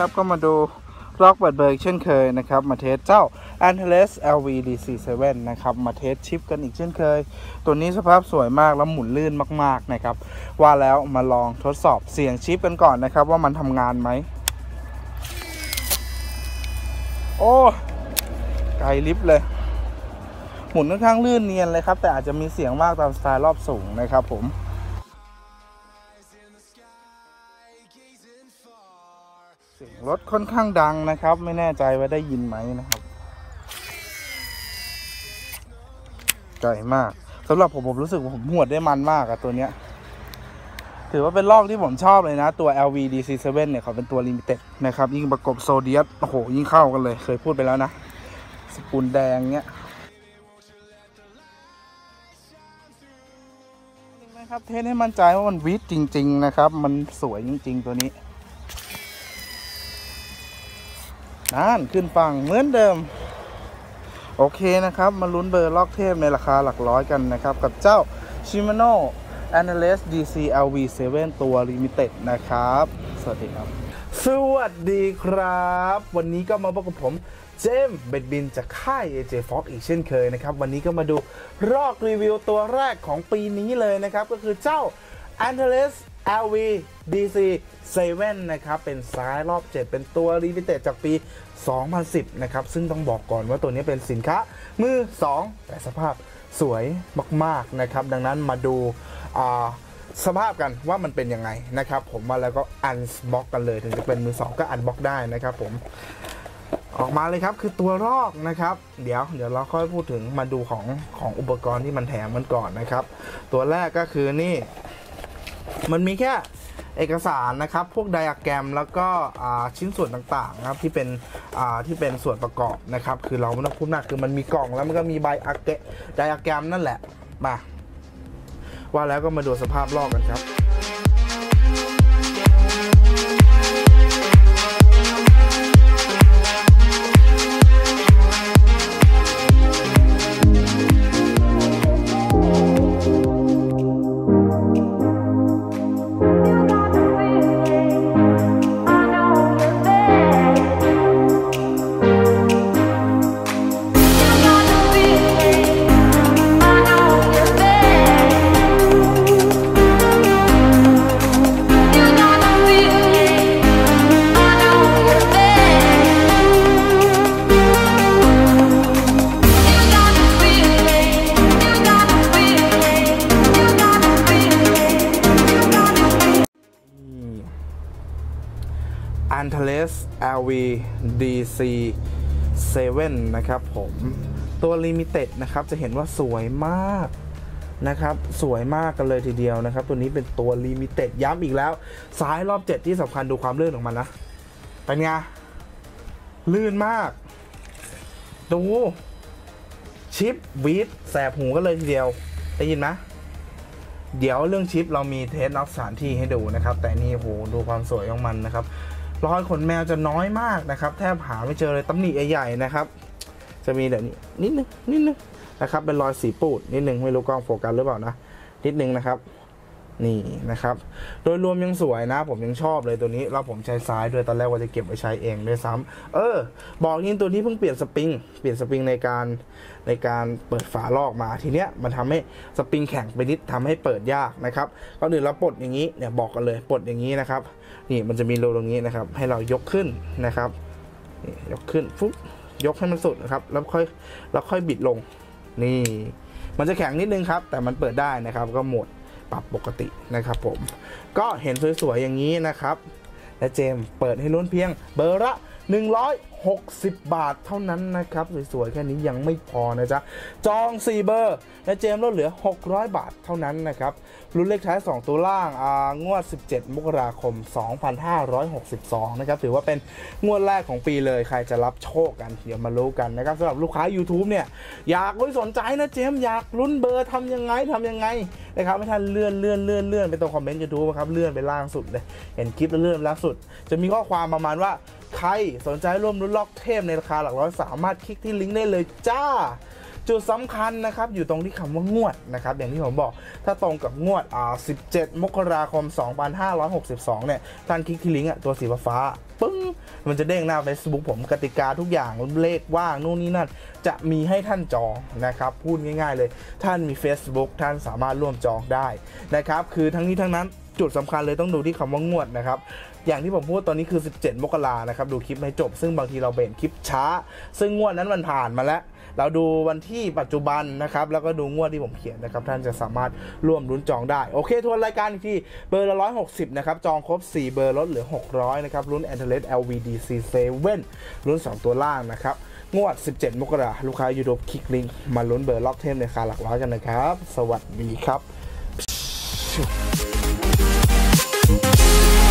นะครับ ก็มาดูล็อกเปิดเบอร์อีกเช่นเคยนะครับ มาเทสเจ้า a n t e l e s LV DC7 นะครับ มาเทสชิปกันอีกเช่นเคย ตัวนี้สภาพสวยมากแล้วหมุนลื่นมากๆนะครับ ว่าแล้วมาลองทดสอบเสียงชิปกันก่อนนะครับ ว่ามันทำงานไหม โอ้ไกลลิฟต์เลย หมุนค่อนข้างลื่นเนียนเลยครับ แต่อาจจะมีเสียงมากตามสไตล์รอบสูงนะครับผม สียงรถค่อนข้างดังนะครับ ไม่แน่ใจว่าได้ยินไหมนะครับไกลมากสำหรับผมผมรู้สึกว่าผมหวดได้มันมากอะตัวเนี้ย ถือว่าเป็นลอกที่ผมชอบเลยนะ ตัว LV DC7 เนี่ยเขาเป็นตัวลิมิเต็ดนะครับ ยิ่งประกบโซเดียสโอ้โห ยิ่งเข้ากันเลยเคยพูดไปแล้วนะสปูนแดงเนี้ยนะครับเทสให้มั่นใจว่ามันวิทจริง ๆ นะครับ มันสวยจริง ๆ ตัวนี้ นั่นขึ้นฟังเหมือนเดิม โอเคนะครับ มาลุ้นเบอร์ล็อกเทพในราคาหลักร้อยกันนะครับ กับเจ้า Shimano a n a l y s DC LV7 ตัว Limited นะครับ สวัสดีครับ สวัสดีครับ วันนี้ก็มาพบกับผมเจมส์เบดบินจากค่าย AJ Fox อีกเช่นเคยนะครับ วันนี้ก็มาดูรอกรีวิวตัวแรกของปีนี้เลยนะครับ ก็คือเจ้า a n t e l e s LV DC 7นะครับ เป็นซ้ายรอบ 7 เป็นตัว Limited จากปี 2010 นะครับ ซึ่งต้องบอกก่อนว่าตัวนี้เป็นสินค้า มือ 2 แต่สภาพสวยมาก ๆ นะครับ ดังนั้นมาดูาสภาพกันว่ามันเป็นยังไงนะครับ ผมมาแล้วก็อันบ็อกกันเลย ถึงจะเป็นมือ 2 ก็อันบ็อกได้นะครับผมออกมาเลยครับคือตัวรอกนะครับ เดี๋ยวเดี๋ยวเราค่อยพูดถึงมาดูของของอุปกรณ์ที่มันแถมมันก่อนนะครับ ตัวแรกก็คือนี่ มันมีแค่เอกสารนะครับ พวกไดอะแกรมแล้วก็ชิ้นส่วนต่างๆนะครับที่เป็นที่เป็นส่วนประกอบนะครับ คือเราไม่ต้องพูดมากคือมันมีกล่องแล้วมันก็มีใบอะเกไดอะแกรมนั่นแหละมาว่าแล้วก็มาดูสภาพลอกกันครับ s LV DC 7นะครับผมตัวลิมิเต็ดนะครับจะเห็นว่าสวยมากนะครับสวยมากกันเลยทีเดียวนะครับ ตัวนี้เป็นตัวลิมิเต็ดย้ำอีกแล้ว ซ้ายรอบ 7 ที่สำคัญดูความลื่นของมันนะ เป็นไง ลื่นมาก ดู ชิปวีดแสบหูกันเลยทีเดียว ได้ยินไหมเดี๋ยวเรื่องชิปเรามีเทสนอกสถานที่ให้ดูนะครับ แต่นี่โหดูความสวยของมันนะครับ รอยขนแมวจะน้อยมากนะครับ แทบหาไม่เจอเลยตำหนิใหญ่ๆนะครับ จะมีแบบนี้นิดนึงนิดนึงนะครับเป็นรอยสีปูดนิดนึงไม่รู้กล้องโฟกัสหรือเปล่านะนิดนึงนะครับ นี่นะครับ โดยรวมยังสวยนะ ผมยังชอบเลยตัวนี้ แล้วผมใช้ซ้ายด้วยตอนแรกว่าจะเก็บไว้ใช้เองด้วยซ้ำเออ บอกยิงตัวนี้เพิ่งเปลี่ยนสปริง เปลี่ยนสปริงในการในการเปิดฝาลอกมาทีเนี้ยมันทำให้สปริงแข็งไปนิดทำให้เปิดยากนะครับก็อื่นเราปลดอย่างนี้เนี่ยบอกกันเลยปลดอย่างนี้นะครับ นี่มันจะมีรูตรงนี้นะครับ ให้เรายกขึ้นนะครับนี่ยกขึ้นฟุ๊บยกให้มันสุดนะครับ แล้วค่อยแล้วค่อยบิดลง นี่ มันจะแข็งนิดนึงครับ แต่มันเปิดได้นะครับก็หมด ปรับปกตินะครับผม ก็เห็นสวยๆอย่างนี้นะครับ และเจมเปิดให้ลุ้นเพียงเบอร์ละ 160 บาทเท่านั้นนะครับ สวยๆ แค่นี้ยังไม่พอนะจ๊ะ จอง 4 เบอร์และเจมส์ลดเหลือ 600 บาทเท่านั้นนะครับรุ่นเลขท้าย 2 ตัวล่างงวด 17 มกราคม 2562 นะครับ ถือว่าเป็นงวดแรกของปีเลยใครจะรับโชคกันเดี๋ยวมารู้กันนะครับสำหรับลูกค้า YouTube เนี่ย อยากรู้สนใจนะเจมส์อยากลุ้นเบอร์ทำยังไงทำยังไงนะครับไม่ทันเลื่อนเลื่อนเลื่อนเลื่อนไปตรงคอมเมนต์ยูทูบครับเลื่อนไปล่างสุดเลยเห็นคลิปแล้วเลื่อนล่างสุด จะมีข้อความประมาณว่า ใครสนใจร่วมลุ้นล็อกเทพในราคาหลักร้อยสามารถคลิกที่ลิงก์ได้เลยจ้า จุดสำคัญนะครับ อยู่ตรงที่คำว่างวดนะครับ อย่างที่ผมบอก ถ้าตรงกับงวดอ่า17 มกราคม 2562 เนี่ยท่านคลิกที่ลิงก์อะตัวสีฟ้าปึ้งมันจะเด้งหน้า Facebook ผมกติกาทุกอย่างเลขว่างนู่นนี่นั่น จะมีให้ท่านจองนะครับ พูดง่าย ๆ เลย ท่านมี Facebook ท่านสามารถร่วมจองได้นะครับ คือทั้งนี้ทั้งนั้น จุดสำคัญเลยต้องดูที่คำว่างวดนะครับ อย่างที่ผมพูดตอนนี้คือ 17 มกรานะครับ ดูคลิปให้จบ ซึ่งบางทีเราเบนคลิปช้า ซึ่งงวดนั้นมันผ่านมาแล้ว เราดูวันที่ปัจจุบันนะครับ แล้วก็ดูงวดที่ผมเขียนนะครับ ท่านจะสามารถร่วมลุ้นจองได้ โอเค ทวนรายการอีกที เบอร์ละ 160 นะครับ จองครบ 4 เบอร์ลดเหลือ 600 นะครับ ลุ้น a n t e l e s LVDC 7 ลุ้น 2 ตัวล่างนะครับ งวด 17 มกราลูกค้ายูทูบคลิกลิงก์มาลุ้นเบอร์ล็อกเทมในคาหลักร้อยกันนะครับ สวัสดีครับ Música